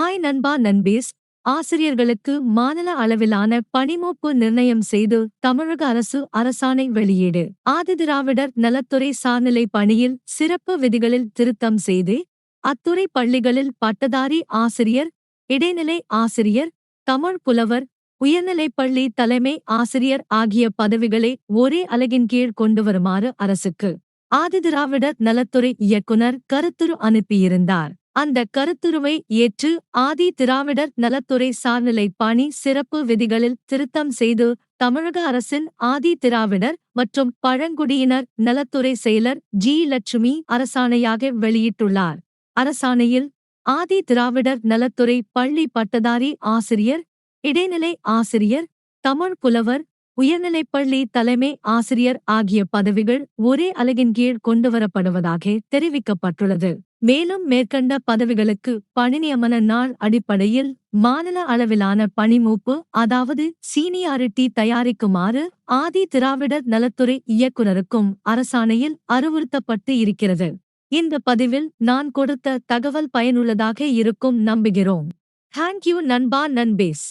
Hi நண்பா நண்பீஸ். ஆசிரியர்களுக்கு மாநில அளவிலான பணிமூப்பு நிர்ணயம் செய்து தமிழக அரசு அரசாணை வெளியீடு. ஆதிதிராவிடர் நலத்துறை சார்நிலை பணியில் சிறப்பு விதிகளில் திருத்தம் செய்து அத்துறை பள்ளிகளில் பட்டதாரி ஆசிரியர் இடைநிலை ஆசிரியர் தமிழ் புலவர் உயர்நிலைப்பள்ளி தலைமை ஆசிரியர் ஆகிய பதவிகளை ஒரே அலகின் கீழ் கொண்டு வருமாறு அரசுக்கு. ஆதிதிராவிடர் நலத்துறை இயக்குனர் கருத்துரு அனுப்பியிருந்தார். அந்த கருத்துருவை ஏற்று ஆதி திராவிடர் நலத்துறை சார்நிலை பணி சிறப்பு விதிகளில் திருத்தம் செய்து தமிழக அரசின் ஆதி திராவிடர் மற்றும் பழங்குடியினர் நலத்துறை செயலர் ஜி லட்சுமி அரசாணையாக வெளியிட்டுள்ளார். அரசாணையில் ஆதி திராவிடர் நலத்துறை பள்ளி பட்டதாரி ஆசிரியர் இடைநிலை ஆசிரியர் தமிழ் புலவர் உயர்நிலைப்பள்ளி தலைமை ஆசிரியர் ஆகிய பதவிகள் ஒரே அலகின் கீழ் கொண்டுவரப்படுவதாக தெரிவிக்கப்பட்டுள்ளது. மேலும் மேற்கண்ட பதவிகளுக்கு பணி நியமன நாள் அடிப்படையில் மாநில அளவிலான பணிமூப்பு அதாவது சீனியாரிட்டி தயாரிக்குமாறு ஆதி திராவிடர் நலத்துறை இயக்குனருக்கும் அரசாணையில் அறிவுறுத்தப்பட்டு இருக்கிறது. இந்த பதிவில் நான் கொடுத்த தகவல் பயனுள்ளதாக இருக்கும் நம்புகிறோம். தேங்க்யூ நண்பா நண்பேஸ்.